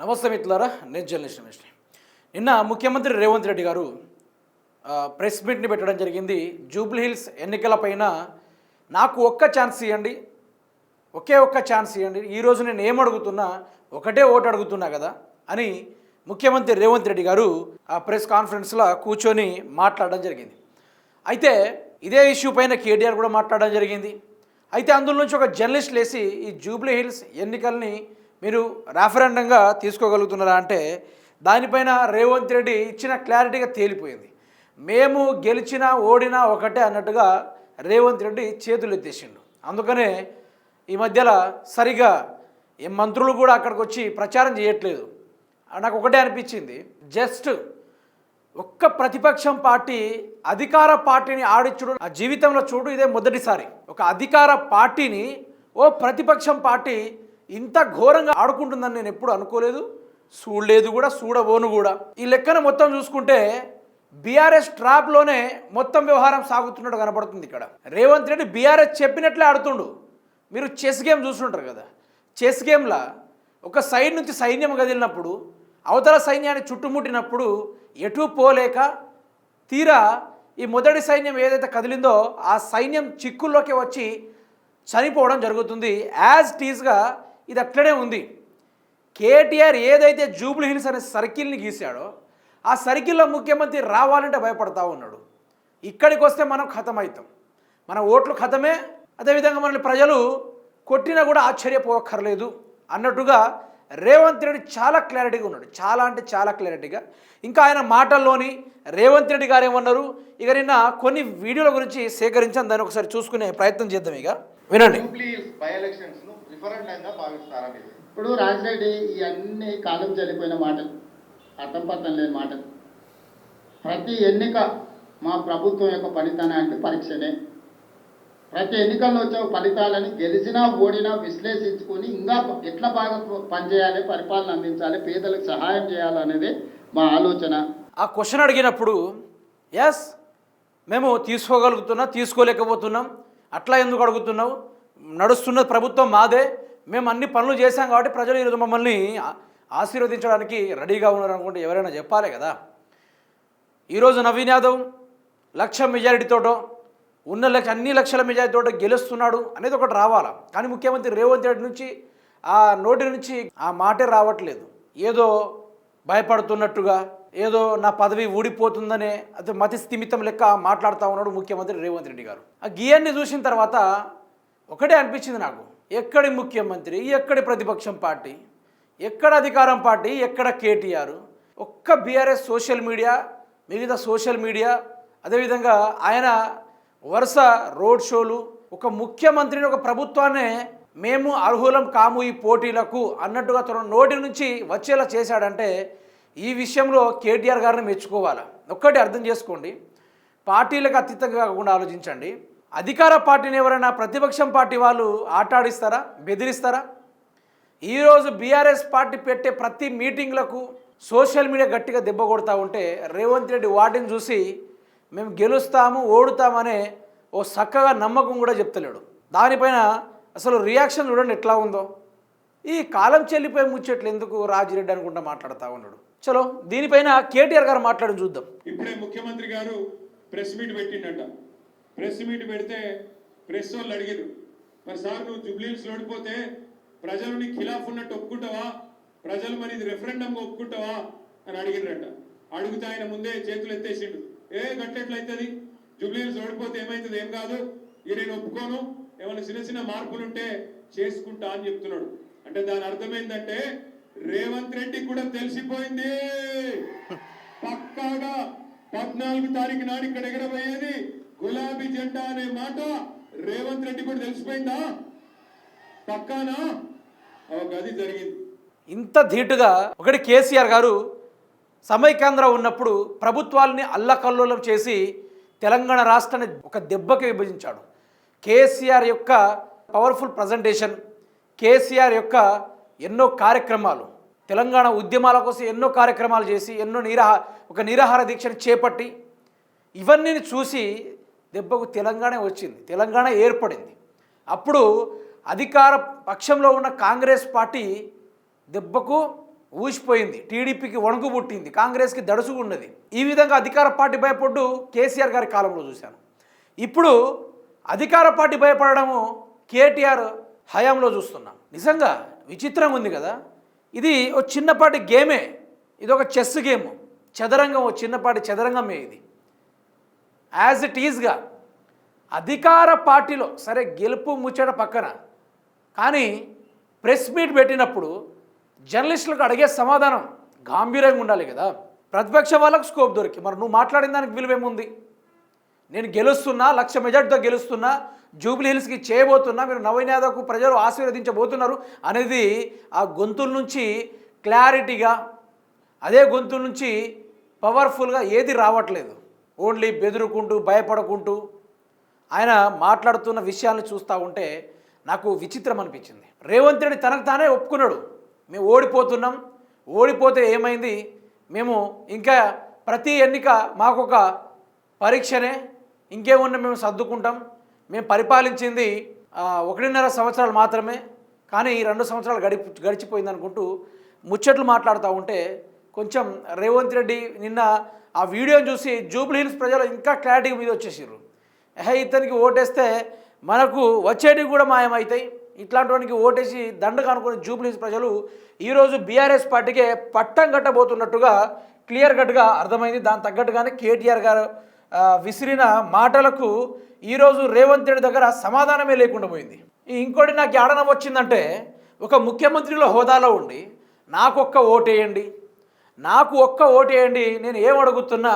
నమస్తే మిత్రులారా నేను జర్నలిస్ట్ రమేష్ని నిన్న ముఖ్యమంత్రి రేవంత్ రెడ్డి గారు ప్రెస్ మీట్ని పెట్టడం జరిగింది. జూబ్లీ హిల్స్ ఎన్నికలపైన నాకు ఒక్క ఛాన్స్ ఇవ్వండి ఒకే ఒక్క ఛాన్స్ ఇవ్వండి ఈరోజు నేను ఏం అడుగుతున్నా ఒకటే ఓటు అడుగుతున్నా కదా అని ముఖ్యమంత్రి రేవంత్ రెడ్డి గారు ఆ ప్రెస్ కాన్ఫరెన్స్లో కూర్చొని మాట్లాడడం జరిగింది. అయితే ఇదే ఇష్యూ పైన కేటీఆర్ కూడా మాట్లాడడం జరిగింది. అయితే అందులో నుంచి ఒక జర్నలిస్ట్ లేసి ఈ జూబ్లీ హిల్స్ ఎన్నికల్ని మీరు రాఫరెండంగా తీసుకోగలుగుతున్నారా అంటే దానిపైన రేవంత్ రెడ్డి ఇచ్చిన క్లారిటీగా తేలిపోయింది. మేము గెలిచినా ఓడినా ఒకటే అన్నట్టుగా రేవంత్ రెడ్డి చేతులు ఎత్తేసిండు అందుకనే ఈ మధ్యలో సరిగా ఏ మంత్రులు కూడా అక్కడికి వచ్చి ప్రచారం చేయట్లేదు. నాకు ఒకటే అనిపించింది. జస్ట్ ఒక్క ప్రతిపక్షం పార్టీ అధికార పార్టీని ఆడిచ్చుడు ఆ జీవితంలో చూడు ఇదే మొదటిసారి. ఒక అధికార పార్టీని ఓ ప్రతిపక్షం పార్టీ ఇంత ఘోరంగా ఆడుకుంటుందని నేను ఎప్పుడు అనుకోలేదు. చూడలేదు కూడా చూడబోను కూడా. ఈ లెక్కన మొత్తం చూసుకుంటే బీఆర్ఎస్ ట్రాప్లోనే మొత్తం వ్యవహారం సాగుతున్నట్టు కనబడుతుంది ఇక్కడ. రేవంత్ రెడ్డి బీఆర్ఎస్ చెప్పినట్లే ఆడుతుండు. మీరు చెస్ గేమ్ చూస్తుంటారు కదా. చెస్ గేమ్లా ఒక సైడ్ నుంచి సైన్యం కదిలినప్పుడు అవతల సైన్యాన్ని చుట్టుముట్టినప్పుడు ఎటు పోలేక తీరా ఈ మొదటి సైన్యం ఏదైతే కదిలిందో ఆ సైన్యం చిక్కుల్లోకి వచ్చి చనిపోవడం జరుగుతుంది. యాజ్ టీజ్గా ఇది అట్లనే ఉంది. కేటీఆర్ ఏదైతే జూబ్లీ హిల్స్ అనే సర్కిల్ని గీశాడో ఆ సర్కిల్లో ముఖ్యమంత్రి రావాలంటే భయపడతా ఉన్నాడు. ఇక్కడికి వస్తే మనం ఖతమవుతాం మన ఓట్లు ఖతమే అదేవిధంగా మనల్ని ప్రజలు కొట్టినా కూడా ఆశ్చర్యపోవక్కర్లేదు అన్నట్టుగా రేవంత్ రెడ్డి చాలా క్లారిటీగా ఉన్నాడు. చాలా అంటే చాలా క్లారిటీగా. ఇంకా ఆయన మాటల్లోని రేవంత్ రెడ్డి గారు ఏమన్నారు? ఇక నిన్న కొన్ని వీడియోల గురించి సేకరించాను దాన్ని ఒకసారి చూసుకునే ప్రయత్నం చేద్దాం ఇక. వినండి. బై ఎలక్షన్స్ ఇప్పుడు రాజిరెడ్డి ఇవన్నీ కాలం చెల్లిపోయిన మాటలు అర్థం పర్థం లేని మాటలు. ప్రతి ఎన్నిక మా ప్రభుత్వం యొక్క ఫలితానికి పరీక్షనే. ప్రతి ఎన్నికల్లో వచ్చే ఫలితాలని గెలిచినా ఓడినా విశ్లేషించుకొని ఇంకా ఎట్లా బాగా పనిచేయాలి పరిపాలన అందించాలి పేదలకు సహాయం చేయాలనేది మా ఆలోచన. ఆ క్వశ్చన్ అడిగినప్పుడు ఎస్ మేము తీసుకోగలుగుతున్నాం తీసుకోలేకపోతున్నాం. అట్లా ఎందుకు అడుగుతున్నావు? నడుస్తున్న ప్రభుత్వం మాదే. మేము అన్ని పనులు చేశాం కాబట్టి ప్రజలు ఈరోజు మమ్మల్ని ఆశీర్వదించడానికి రెడీగా ఉన్నారు అనుకుంటే ఎవరైనా చెప్పాలి కదా. ఈరోజు నవీన్ యాదవ్ లక్ష మెజారిటీతోటో ఉన్న లక్ష అన్ని లక్షల మెజారిటీతో గెలుస్తున్నాడు అనేది ఒకటి రావాలా? కానీ ముఖ్యమంత్రి రేవంత్ రెడ్డి నుంచి ఆ నోటి నుంచి ఆ మాటే రావట్లేదు. ఏదో భయపడుతున్నట్టుగా ఏదో నా పదవి ఊడిపోతుందనే అది మతి స్థిమితం లెక్క మాట్లాడుతూ ఉన్నాడు ముఖ్యమంత్రి రేవంత్ రెడ్డి గారు. ఆ గియాన్ని చూసిన తర్వాత ఒకటే అనిపించింది నాకు. ఎక్కడి ముఖ్యమంత్రి ఎక్కడి ప్రతిపక్షం పార్టీ ఎక్కడ అధికారం పార్టీ ఎక్కడ కేటీఆర్? ఒక్క బీఆర్ఎస్ సోషల్ మీడియా మిగతా సోషల్ మీడియా అదేవిధంగా ఆయన వరుస రోడ్ షోలు ఒక ముఖ్యమంత్రిని ఒక ప్రభుత్వాన్నే మేము అర్హులం కాము ఈ పోటీలకు అన్నట్టుగా తన నోటి నుంచి వచ్చేలా చేశాడంటే ఈ విషయంలో కేటీఆర్ గారిని మెచ్చుకోవాలి? ఒక్కటి అర్థం చేసుకోండి. పార్టీలకు అతీతంగా కాకుండా ఆలోచించండి. అధికార పార్టీని ఎవరైనా ప్రతిపక్షం పార్టీ వాళ్ళు ఆటాడిస్తారా బెదిరిస్తారా? ఈరోజు బీఆర్ఎస్ పార్టీ పెట్టే ప్రతి మీటింగ్లకు సోషల్ మీడియా గట్టిగా దెబ్బ కొడతా ఉంటే రేవంత్ రెడ్డి వాటిని చూసి మేము గెలుస్తాము ఓడుతామనే ఓ చక్కగా నమ్మకం కూడా చెప్తలేడు. దానిపైన అసలు రియాక్షన్ చూడండి ఎట్లా ఉందో. ఈ కాలం చెల్లిపోయి ముచ్చట్లు ఎందుకు రాజిరెడ్డి అనుకుంటా మాట్లాడుతూ ఉన్నాడు. చలో దీనిపైన కేటీఆర్ గారు మాట్లాడి చూద్దాం. ఇప్పుడే ముఖ్యమంత్రి గారు ప్రెస్ మీట్ పెట్టిండట. ప్రెస్ మీట్ పెడితే ప్రెస్ వాళ్ళు అడిగారు మరి సార్ నువ్వు జుబ్లీస్ ఓడిపోతే ప్రజలు నీ ఖిలాఫ్ ఉన్నట్టు ఒప్పుకుంటావా? ప్రజలు మరి ఇది రెఫరెండం ఒప్పుకుంటావా? అని అడిగినరట అడిగితే ఆయన ముందే చేతులు ఎత్తేసిండు. ఏ గట్టెట్లయితుంది జుబ్లీస్ ఓడిపోతే ఏమైతుంది? ఏం కాదు. ఇక నేను ఒప్పుకోను. ఏమైనా చిన్న చిన్న మార్పులు ఉంటే చేసుకుంటా అని చెప్తున్నాడు. అంటే దాని అర్థం ఏంటంటే రేవంత్ రెడ్డి కూడా తెలిసిపోయింది. పక్కాగా పద్నాలుగు తారీఖు నాడు ఇక్కడ ఎగరబోయేది గులాబీ జెండా అనే మాట రేవంత్ రెడ్డి కూడా తెలిసిపోయిందా? పక్కానా? ఒక జరిగింది. ఇంత ధీటుగా ఒకటి కేసీఆర్ గారు సమైకేంద్ర ఉన్నప్పుడు ప్రభుత్వాల్ని అల్లకల్లోలం చేసి తెలంగాణ రాష్ట్రాన్ని ఒక దెబ్బకి విభజించాడు. కేసీఆర్ యొక్క పవర్ఫుల్ ప్రజెంటేషన్ కేసీఆర్ యొక్క ఎన్నో కార్యక్రమాలు తెలంగాణ ఉద్యమాల కోసం ఎన్నో కార్యక్రమాలు చేసి ఎన్నో నిరాహ ఒక నిరాహార దీక్షను చేపట్టి ఇవన్నీ చూసి దెబ్బకు తెలంగాణ వచ్చింది. తెలంగాణ ఏర్పడింది. అప్పుడు అధికార పక్షంలో ఉన్న కాంగ్రెస్ పార్టీ దెబ్బకు ఊసిపోయింది. టీడీపీకి వణుకు పుట్టింది. కాంగ్రెస్కి దడుసుగున్నది ఈ విధంగా అధికార పార్టీ భయపడ్డు కేసీఆర్ గారి కాలంలో చూశాను. ఇప్పుడు అధికార పార్టీ భయపడము కేటీఆర్ హయాంలో చూస్తున్నాం. నిజంగా విచిత్రంగా ఉంది కదా? ఇది ఒక చిన్నపాటి గేమే. ఇది ఒక చెస్ గేమ్. చదరంగం ఒక చిన్నపాటి చదరంగమే ఇది. యాజ్ ఇట్ ఈజ్గా అధికార పార్టీలో సరే గెలుపు ముచ్చట పక్కన కానీ ప్రెస్ మీట్ పెట్టినప్పుడు జర్నలిస్టులకు అడిగే సమాధానం గాంభీర్యంగా ఉండాలి కదా. ప్రతిపక్ష వాళ్ళకు స్కోప్ దొరికి. మరి నువ్వు మాట్లాడిన దానికి విలువేముంది నేను గెలుస్తున్నా లక్ష మెజార్టీతో గెలుస్తున్నా జూబ్లీ హిల్స్కి చేయబోతున్నా మీరు నవీన్ యాదవ్కు ప్రజలు ఆశీర్వదించబోతున్నారు అనేది ఆ గొంతుల నుంచి క్లారిటీగా అదే గొంతుల నుంచి పవర్ఫుల్గా ఏది రావట్లేదు. ఓన్లీ బెదురుకుంటూ భయపడకుంటూ ఆయన మాట్లాడుతున్న విషయాలను చూస్తూ ఉంటే నాకు విచిత్రం అనిపించింది. రేవంత్ రెడ్డి తనకు తానే ఒప్పుకున్నాడు. మేము ఓడిపోతున్నాం. ఓడిపోతే ఏమైంది? మేము ఇంకా ప్రతి ఎన్నిక మాకొక పరీక్షనే ఇంకేమున్నా మేము సర్దుకుంటాం. మేము పరిపాలించింది ఒకటిన్నర సంవత్సరాలు మాత్రమే. కానీ ఈ రెండు సంవత్సరాలు గడి గడిచిపోయింది అనుకుంటూ ముచ్చట్లు మాట్లాడుతూ ఉంటే కొంచెం రేవంత్ రెడ్డి నిన్న ఆ వీడియోని చూసి జూబ్లీ హిల్స్ ప్రజలు ఇంకా క్లారిటీ మీద వచ్చేసారు హే ఇతనికి ఓటేస్తే మనకు వచ్చేటివి కూడా మాయమవుతాయి. ఇట్లాంటి వానికి ఓటేసి దండగా అనుకుని జూబ్లీస్ ప్రజలు ఈరోజు బీఆర్ఎస్ పార్టీకే పట్టం కట్టబోతున్నట్టుగా క్లియర్ కట్గా అర్థమైంది. దాని తగ్గట్టుగానే కేటీఆర్ గారు విసిరిన మాటలకు ఈరోజు రేవంత్ రెడ్డి దగ్గర సమాధానమే లేకుండా పోయింది. ఇంకోటి నాకు ఆడనం వచ్చిందంటే ఒక ముఖ్యమంత్రిలో హోదాలో ఉండి నాకొక్క ఓటేయండి. నాకు ఒక్క ఓటేయండి నేను ఏం అడుగుతున్నా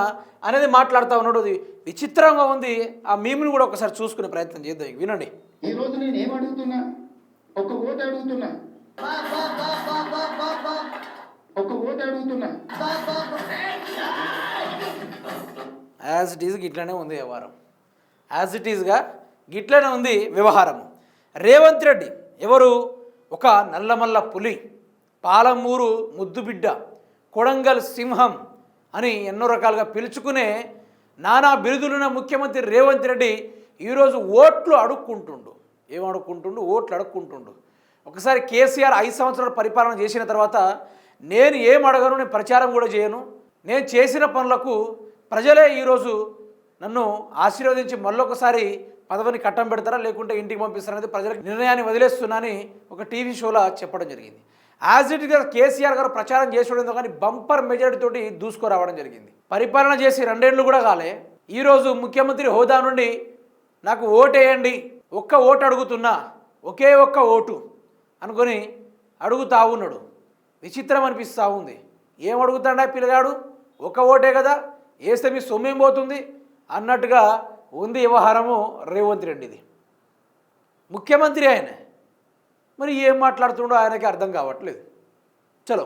అనేది మాట్లాడుతూ ఉన్నాడు. అది విచిత్రంగా ఉంది. ఆ మీమ్ని కూడా ఒకసారి చూసుకునే ప్రయత్నం చేద్దాం. వినండి. ఈ రోజు నేను ఏం అడుగుతున్నా? ఒక ఓటు అడుగుతున్నా. ఒక ఓటు అడుగుతున్నా. యాజ్ ఇట్ ఈజ్ గిట్లనే ఉంది వ్యవహారం. యాజ్ ఇట్ ఈజ్గా గిట్లనే ఉంది వ్యవహారం. రేవంత్ రెడ్డి ఎవరు? ఒక నల్లమల్ల పులి. పాలమూరు ముద్దుబిడ్డ. కొడంగల్ సింహం అని ఎన్నో రకాలుగా పిలుచుకునే నానా బిరుదులున్న ముఖ్యమంత్రి రేవంత్ రెడ్డి ఈరోజు ఓట్లు అడుక్కుంటుండు. ఏం అడుక్కుంటుండు? ఓట్లు అడుక్కుంటుండు. ఒకసారి కేసీఆర్ ఐదు సంవత్సరాలు పరిపాలన చేసిన తర్వాత నేను ఏం అడగను నేను ప్రచారం కూడా చేయను. నేను చేసిన పనులకు ప్రజలే ఈరోజు నన్ను ఆశీర్వదించి మళ్ళొకసారి పదవిని కట్టం పెడతారా లేకుంటే ఇంటికి పంపిస్తారనేది ప్రజలకు నిర్ణయాన్ని వదిలేస్తున్నానని ఒక టీవీ షోలో చెప్పడం జరిగింది. యాజ్ ఇట్ గారు కేసీఆర్ గారు ప్రచారం చేసేయడంతో కానీ బంపర్ మెజారిటీ తోటి దూసుకురావడం జరిగింది. పరిపాలన చేసి రెండేళ్ళు కూడా కాలే. ఈరోజు ముఖ్యమంత్రి హోదా నుండి నాకు ఓటేయండి ఒక్క ఓటు అడుగుతున్నా ఒకే ఒక్క ఓటు అనుకొని అడుగుతా ఉన్నాడు. విచిత్రం అనిపిస్తూ ఉంది. ఏం అడుగుతాడా పిల్లగాడు? ఒక ఓటే కదా వేస్తే మీ సొమ్మేం పోతుంది? అన్నట్టుగా ఉంది వ్యవహారము రేవంత్ రెడ్డిది. ముఖ్యమంత్రి ఆయన మరి ఏం మాట్లాడుతుండో ఆయనకి అర్థం కావట్లేదు. చలో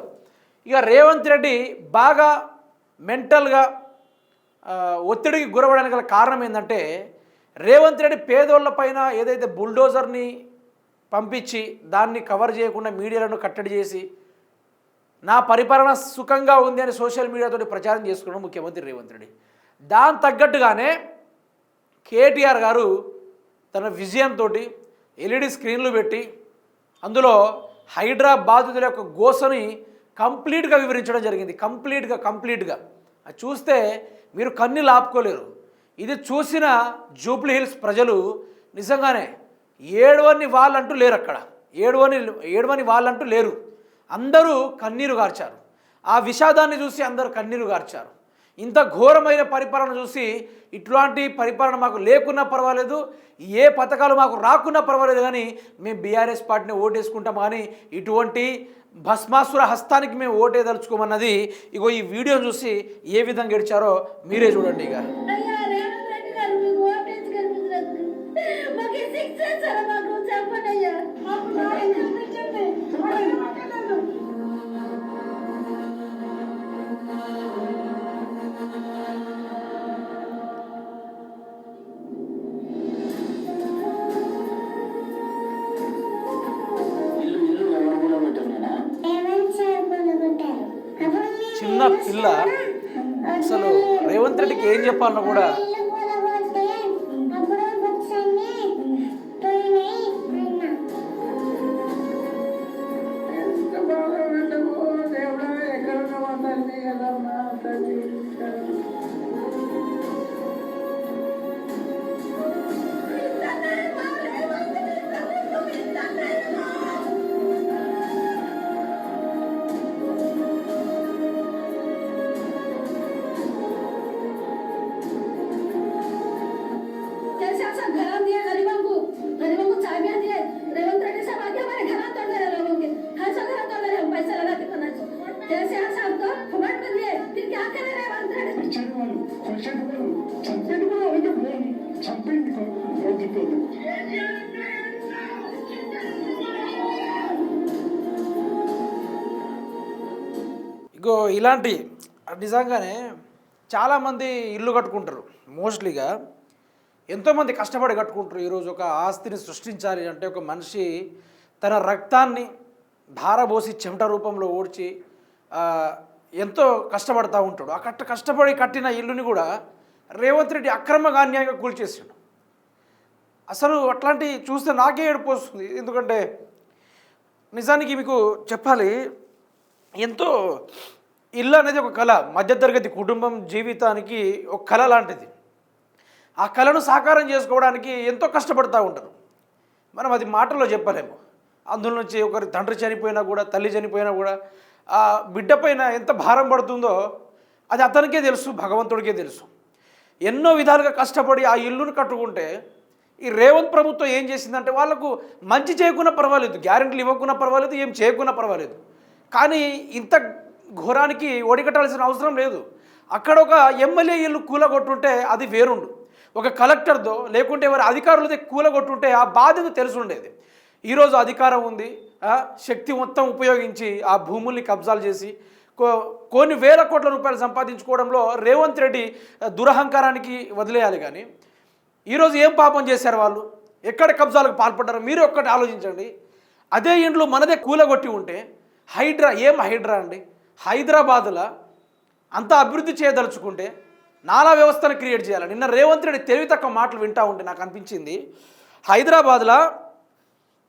ఇక రేవంత్ రెడ్డి బాగా మెంటల్గా ఒత్తిడికి గురవడానికి గల కారణం ఏంటంటే రేవంత్ రెడ్డి పేదోళ్ళ పైన ఏదైతే బుల్డోజర్ని పంపించి దాన్ని కవర్ చేయకుండా మీడియాలను కట్టడి చేసి నా పరిపాలన సుఖంగా ఉంది అని సోషల్ మీడియాతో ప్రచారం చేసుకున్నాడు ముఖ్యమంత్రి రేవంత్ రెడ్డి. దాని తగ్గట్టుగానే కేటీఆర్ గారు తన విజయంతో ఎల్ఈడి స్క్రీన్లు పెట్టి అందులో హైడ్రా బాధితుల యొక్క గోసని కంప్లీట్గా వివరించడం జరిగింది. కంప్లీట్గా కంప్లీట్గా. అది చూస్తే మీరు కన్నీళ్ళు లాపుకోలేరు. ఇది చూసిన జూబ్లీ హిల్స్ ప్రజలు నిజంగానే ఏడవని వాళ్ళంటూ లేరు అక్కడ. ఏడవని ఏడవని వాళ్ళంటూ లేరు. అందరూ కన్నీరు గార్చారు. ఆ విషాదాన్ని చూసి అందరూ కన్నీరు గార్చారు. ఇంత ఘోరమైన పరిపాలన చూసి ఇట్లాంటి పరిపాలన మాకు లేకున్నా పర్వాలేదు ఏ పథకాలు మాకు రాకున్నా పర్వాలేదు కానీ మేము బీఆర్ఎస్ పార్టీని ఓటేసుకుంటాం కానీ ఇటువంటి భస్మాసుర హస్తానికి మేము ఓటేదలుచుకోమన్నది ఇగో ఈ వీడియో చూసి ఏ విధంగా గెడిచారో మీరే చూడండి ఇక. పిల్ల అసలు రేవంత్ రెడ్డికి ఏం చెప్పాలన్నా కూడా ఇలాంటి నిజంగానే చాలామంది ఇల్లు కట్టుకుంటారు. మోస్ట్లీగా ఎంతోమంది కష్టపడి కట్టుకుంటారు. ఈరోజు ఒక ఆస్తిని సృష్టించాలి అంటే ఒక మనిషి తన రక్తాన్ని ధారబోసి చెమట రూపంలో ఓడ్చి ఎంతో కష్టపడతా ఉంటాడు. ఆ కట్ట కష్టపడి కట్టిన ఇల్లుని కూడా రేవంత్ రెడ్డి అక్రమంగా అన్యాయంగా కూల్చేసాడు అసలు అట్లాంటి చూస్తే నాకే ఏడుపు వస్తుంది. ఎందుకంటే నిజానికి మీకు చెప్పాలి ఎంతో ఇల్లు అనేది ఒక కళ మధ్యతరగతి కుటుంబం జీవితానికి ఒక కళ లాంటిది. ఆ కళను సాకారం చేసుకోవడానికి ఎంతో కష్టపడుతూ ఉంటారు. మనం అది మాటల్లో చెప్పలేము. అందులో నుంచి ఒకరి తండ్రి చనిపోయినా కూడా తల్లి చనిపోయినా కూడా ఆ బిడ్డ పైన ఎంత భారం పడుతుందో అది అతనికే తెలుసు భగవంతుడికే తెలుసు. ఎన్నో విధాలుగా కష్టపడి ఆ ఇల్లును కట్టుకుంటే ఈ రేవంత్ ప్రభుత్వం ఏం చేసిందంటే వాళ్ళకు మంచి చేయకున్నా పర్వాలేదు గ్యారెంటీలు ఇవ్వకున్నా పర్వాలేదు ఏం చేయకున్నా పర్వాలేదు. కానీ ఇంత ఘోరానికి ఒడిగట్టాల్సిన అవసరం లేదు. అక్కడ ఒక ఎమ్మెల్యే ఇల్లు కూలగొట్టుంటే అది వేరుండు. ఒక కలెక్టర్తో లేకుంటే ఎవరి అధికారులతో కూలగొట్టుంటే ఆ బాధ్యత తెలిసి ఉండేది ఈరోజు అధికారం ఉంది. శక్తి మొత్తం ఉపయోగించి ఆ భూముల్ని కబ్జాలు చేసి కో- కొన్ని వేల కోట్ల రూపాయలు సంపాదించుకోవడంలో రేవంత్ రెడ్డి దురహంకారానికి వదిలేయాలి కానీ ఈరోజు ఏం పాపం చేశారు వాళ్ళు? ఎక్కడ కబ్జాలకు పాల్పడ్డారు? మీరు ఒక్కటి ఆలోచించండి. అదే ఇండ్లు మనదే కూలగొట్టి ఉంటే హైడ్రా ఏం హైడ్రా అండి? హైదరాబాదులో అంత అభివృద్ధి చేయదలుచుకుంటే నాలా వ్యవస్థను క్రియేట్ చేయాలి. నిన్న రేవంత్ రెడ్డి తెలివి తక్కువ మాటలు వింటా ఉంటే నాకు అనిపించింది. హైదరాబాద్లో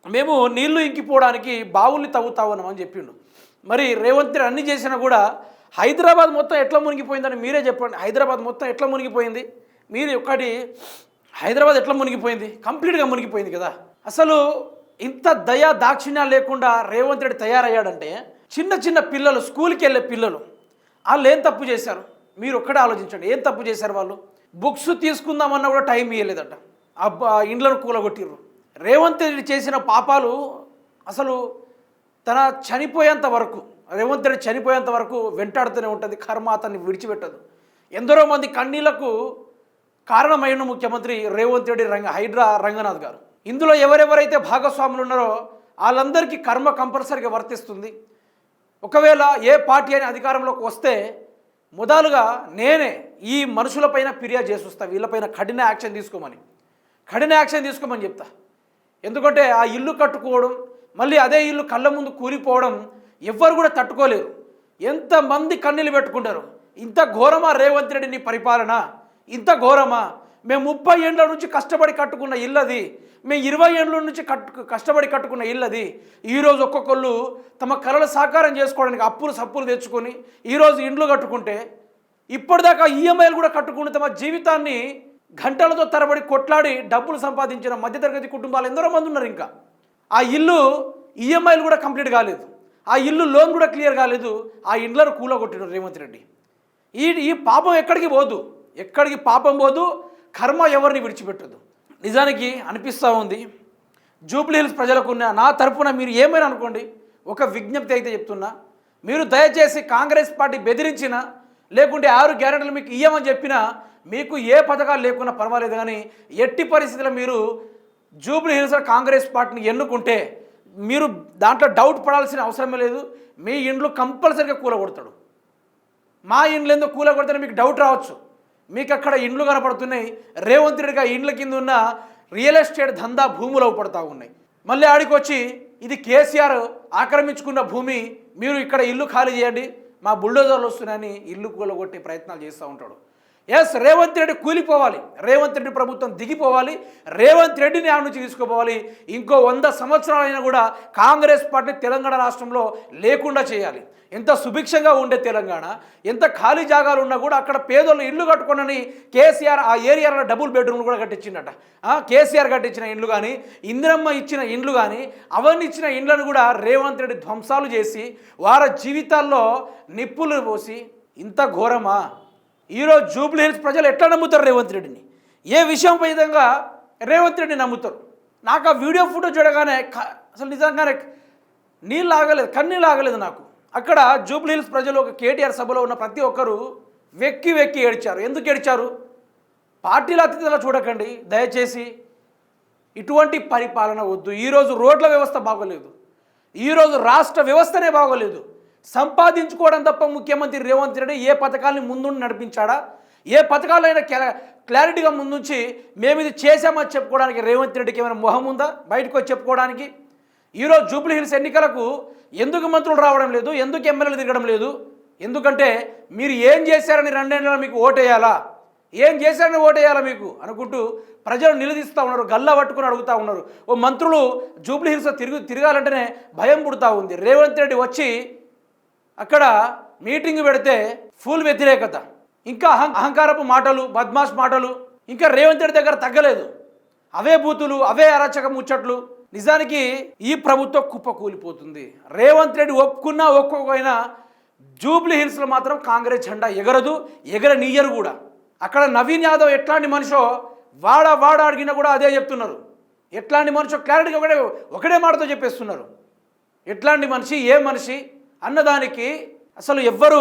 మేము నీళ్ళు ఇంకిపోవడానికి బావుల్ని తవ్వుతా ఉన్నామని చెప్పిండు. మరి రేవంత్ రెడ్డి అన్ని చేసినా కూడా హైదరాబాద్ మొత్తం ఎట్లా మునిగిపోయిందని మీరే చెప్పండి. హైదరాబాద్ మొత్తం ఎట్లా మునిగిపోయింది? మీరు ఒక్కటి హైదరాబాద్ ఎట్లా మునిగిపోయింది? కంప్లీట్గా మునిగిపోయింది కదా. అసలు ఇంత దయా దాక్షిణ్యాలు లేకుండా రేవంత్ రెడ్డి తయారయ్యాడంటే చిన్న చిన్న పిల్లలు స్కూల్కి వెళ్ళే పిల్లలు వాళ్ళు ఏం తప్పు చేశారు? మీరు ఒక్కడే ఆలోచించండి. ఏం తప్పు చేశారు వాళ్ళు? బుక్స్ తీసుకుందామన్నా కూడా టైం ఇవ్వలేదట అబ్బా ఇండ్లను కూలగొట్టిర్రు. రేవంత్ రెడ్డి చేసిన పాపాలు అసలు తన చనిపోయేంత వరకు రేవంత్ రెడ్డి చనిపోయేంత వరకు వెంటాడుతూనే ఉంటుంది. కర్మ అతన్ని విడిచిపెట్టదు. ఎందరో మంది కన్నీళ్ళకు కారణమైన ముఖ్యమంత్రి రేవంత్ రెడ్డి రంగ హైడ్రా రంగనాథ్ గారు. ఇందులో ఎవరెవరైతే భాగస్వాములు ఉన్నారో వాళ్ళందరికీ కర్మ కంపల్సరీగా వర్తిస్తుంది. ఒకవేళ ఏ పార్టీ అని అధికారంలోకి వస్తే మొదలుగా నేనే ఈ మనుషులపైన ఫిర్యాదు చేసి వస్తా వీళ్ళపైన కఠిన యాక్షన్ తీసుకోమని. కఠిన యాక్షన్ తీసుకోమని చెప్తా. ఎందుకంటే ఆ ఇల్లు కట్టుకోవడం మళ్ళీ అదే ఇల్లు కళ్ళ ముందు కూలిపోవడం ఎవ్వరు కూడా తట్టుకోలేరు. ఎంతమంది కన్నీళ్ళు పెట్టుకుంటారు? ఇంత ఘోరమా రేవంత్ రెడ్డి నీ పరిపాలన? ఇంత ఘోరమా? మేము ముప్పై ఏండ్ల నుంచి కష్టపడి కట్టుకున్న ఇల్లది మేము ఇరవై ఏండ్ల నుంచి కట్టు కష్టపడి కట్టుకున్న ఇల్లది ఈరోజు ఒక్కొక్కళ్ళు తమ కళలు సాకారం చేసుకోవడానికి అప్పులు సప్పులు తెచ్చుకొని ఈరోజు ఇండ్లు కట్టుకుంటే ఇప్పటిదాకా ఈఎంఐలు కూడా కట్టుకుని తమ జీవితాన్ని గంటలతో తరబడి కొట్లాడి డబ్బులు సంపాదించిన మధ్యతరగతి కుటుంబాలు ఎందరో మంది ఉన్నారు ఇంకా. ఆ ఇల్లు ఈఎంఐలు కూడా కంప్లీట్ కాలేదు. ఆ ఇల్లు లోన్ కూడా క్లియర్ కాలేదు. ఆ ఇండ్లను కూలగొట్టినారు రేవంత్ రెడ్డి. ఈ ఈ పాపం ఎక్కడికి పోదు. ఎక్కడికి పాపం పోదు. కర్మ ఎవరిని విడిచిపెట్టదు. నిజానికి అనిపిస్తూ ఉంది జూబ్లీ హిల్స్ ప్రజలకు ఉన్న నా తరపున మీరు ఏమైనా అనుకోండి ఒక విజ్ఞప్తి అయితే చెప్తున్నా. మీరు దయచేసి కాంగ్రెస్ పార్టీ బెదిరించిన లేకుంటే ఆరు గ్యారెంటీలు మీకు ఇయ్యమని చెప్పినా మీకు ఏ పథకాలు లేకున్నా పర్వాలేదు కానీ ఎట్టి పరిస్థితుల్లో మీరు జూబ్లీ హిల్స్ కాంగ్రెస్ పార్టీని ఎన్నుకుంటే మీరు దాంట్లో డౌట్ పడాల్సిన అవసరమే లేదు మీ ఇండ్లు కంపల్సరీగా కూలగొడతాడు. మా ఇండ్లు ఎందుకు కూల కొడితే మీకు డౌట్ రావచ్చు. మీకు అక్కడ ఇండ్లు కనపడుతున్నాయి. రేవంత్ రెడ్డిగా ఇండ్ల కింద ఉన్న రియల్ ఎస్టేట్ దందా భూములు అవపడతా ఉన్నాయి. మళ్ళీ ఆడికి వచ్చి ఇది కేసీఆర్ ఆక్రమించుకున్న భూమి మీరు ఇక్కడ ఇల్లు ఖాళీ చేయండి మా బుల్డోజర్లు వస్తున్నాయని ఇల్లు కూలగొట్టే ప్రయత్నాలు చేస్తూ ఉంటాడు. ఎస్ రేవంత్ రెడ్డి కూలిపోవాలి. రేవంత్ రెడ్డి ప్రభుత్వం దిగిపోవాలి. రేవంత్ రెడ్డిని ఆ నుంచి తీసుకుపోవాలి. ఇంకో వంద సంవత్సరాలైనా కూడా కాంగ్రెస్ పార్టీ తెలంగాణ రాష్ట్రంలో లేకుండా చేయాలి. ఎంత సుభిక్షంగా ఉండే తెలంగాణ ఎంత ఖాళీ జాగాలు ఉన్నా కూడా అక్కడ పేదోళ్ళు ఇల్లు కట్టుకోనని కేసీఆర్ ఆ ఏరియాలో డబుల్ బెడ్రూమ్లు కూడా కట్టించిండట. కేసీఆర్ కట్టించిన ఇండ్లు కానీ ఇందిరమ్మ ఇచ్చిన ఇండ్లు కానీ అవన్నీ ఇచ్చిన ఇండ్లను కూడా రేవంత్ రెడ్డి ధ్వంసాలు చేసి వారి జీవితాల్లో నిప్పులు పోసి ఇంత ఘోరమా? ఈరోజు జూబ్లీ హిల్స్ ప్రజలు ఎట్లా నమ్ముతారు రేవంత్ రెడ్డిని? ఏ విషయం విధంగా రేవంత్ రెడ్డిని నమ్ముతారు? నాకు ఆ వీడియో ఫోటో చూడగానే అసలు నిజంగానే నీళ్ళు ఆగలేదు కన్నీళ్ళు ఆగలేదు నాకు. అక్కడ జూబ్లీ హిల్స్ ప్రజలు ఒక కేటీఆర్ సభలో ఉన్న ప్రతి ఒక్కరు వెక్కి వెక్కి ఏడ్చారు. ఎందుకు ఏడ్చారు? పార్టీల అతిథిలా చూడకండి. దయచేసి ఇటువంటి పరిపాలన వద్దు. ఈరోజు రోడ్ల వ్యవస్థ బాగోలేదు. ఈరోజు రాష్ట్ర వ్యవస్థనే బాగోలేదు. సంపాదించుకోవడం తప్ప ముఖ్యమంత్రి రేవంత్ రెడ్డి ఏ పథకాల్ని ముందుండి నడిపించాడా? ఏ పథకాలైనా క్లా క్లారిటీగా ముందుంచి మేము ఇది చేశామని చెప్పుకోవడానికి రేవంత్ రెడ్డికి ఏమైనా మొహం ఉందా? బయటకు వచ్చి చెప్పుకోవడానికి? ఈరోజు జూబ్లీ హిల్స్ ఎన్నికలకు ఎందుకు మంత్రులు రావడం లేదు? ఎందుకు ఎమ్మెల్యేలు తిరగడం లేదు? ఎందుకంటే మీరు ఏం చేశారని రెండేళ్ళ మీకు ఓటేయాలా? ఏం చేశారని ఓటేయాలా మీకు? అనుకుంటూ ప్రజలు నిలదీస్తూ ఉన్నారు గల్లా పట్టుకుని అడుగుతూ ఉన్నారు. ఓ మంత్రులు జూబ్లీ హిల్స్ తిరుగు తిరగాలంటేనే భయం పుడుతూ ఉంది. రేవంత్ రెడ్డి వచ్చి అక్కడ మీటింగ్ పెడితే ఫుల్ వ్యతిరేకత. ఇంకా అహం అహంకారపు మాటలు బద్మాష్ మాటలు ఇంకా రేవంత్ రెడ్డి దగ్గర తగ్గలేదు. అవే బూతులు అవే అరాచక ముచ్చట్లు. నిజానికి ఈ ప్రభుత్వం కుప్ప కూలిపోతుంది రేవంత్ రెడ్డి ఒప్పుకున్నా ఒప్పుకోకపోయినా జూబ్లీ హిల్స్లో మాత్రం కాంగ్రెస్ జెండా ఎగరదు ఎగరనీయరు కూడా. అక్కడ నవీన్ యాదవ్ ఎట్లాంటి మనిషో వాడ వాడ అడిగినా కూడా అదే చెప్తున్నారు. ఎట్లాంటి మనిషో క్లారిటీగా ఒకటే ఒకటే మాటతో చెప్పేస్తున్నారు. ఎట్లాంటి మనిషి ఏ మనిషి అన్నదానికి అసలు ఎవ్వరూ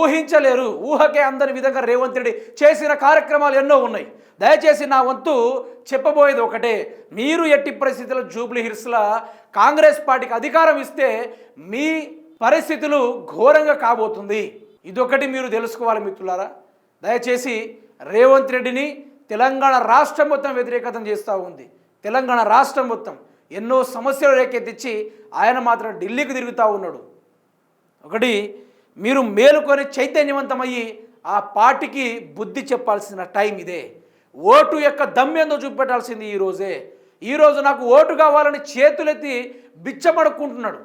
ఊహించలేరు. ఊహకే అందని విధంగా రేవంత్ రెడ్డి చేసిన కార్యక్రమాలు ఎన్నో ఉన్నాయి. దయచేసి నా వంతు చెప్పబోయేది ఒకటే. మీరు ఎట్టి పరిస్థితుల్లో జూబ్లీ హిల్స్ల కాంగ్రెస్ పార్టీకి అధికారం ఇస్తే మీ పరిస్థితులు ఘోరంగా కాబోతుంది. ఇదొకటి మీరు తెలుసుకోవాలి మిత్రులారా. దయచేసి రేవంత్ రెడ్డిని తెలంగాణ రాష్ట్రం మొత్తం వ్యతిరేకతం చేస్తూ ఉంది. తెలంగాణ రాష్ట్రం మొత్తం ఎన్నో సమస్యలు రేకెత్తించి ఆయన మాత్రం ఢిల్లీకి తిరుగుతూ ఉన్నాడు. ఒకటి మీరు మేలుకొని చైతన్యవంతమయ్యి ఆ పార్టీకి బుద్ధి చెప్పాల్సిన టైం ఇదే. ఓటు యొక్క దమ్మెందో చూపెట్టాల్సింది ఈ రోజే. ఈరోజు నాకు ఓటు కావాలని చేతులెత్తి బిచ్చమడుక్కుంటున్నాడు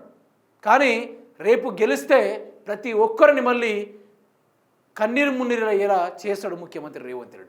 కానీ రేపు గెలిస్తే ప్రతి ఒక్కరిని మళ్ళీ కన్నీరు మున్నీరు అయ్యేలా చేస్తాడు ముఖ్యమంత్రి రేవంత్ రెడ్డి.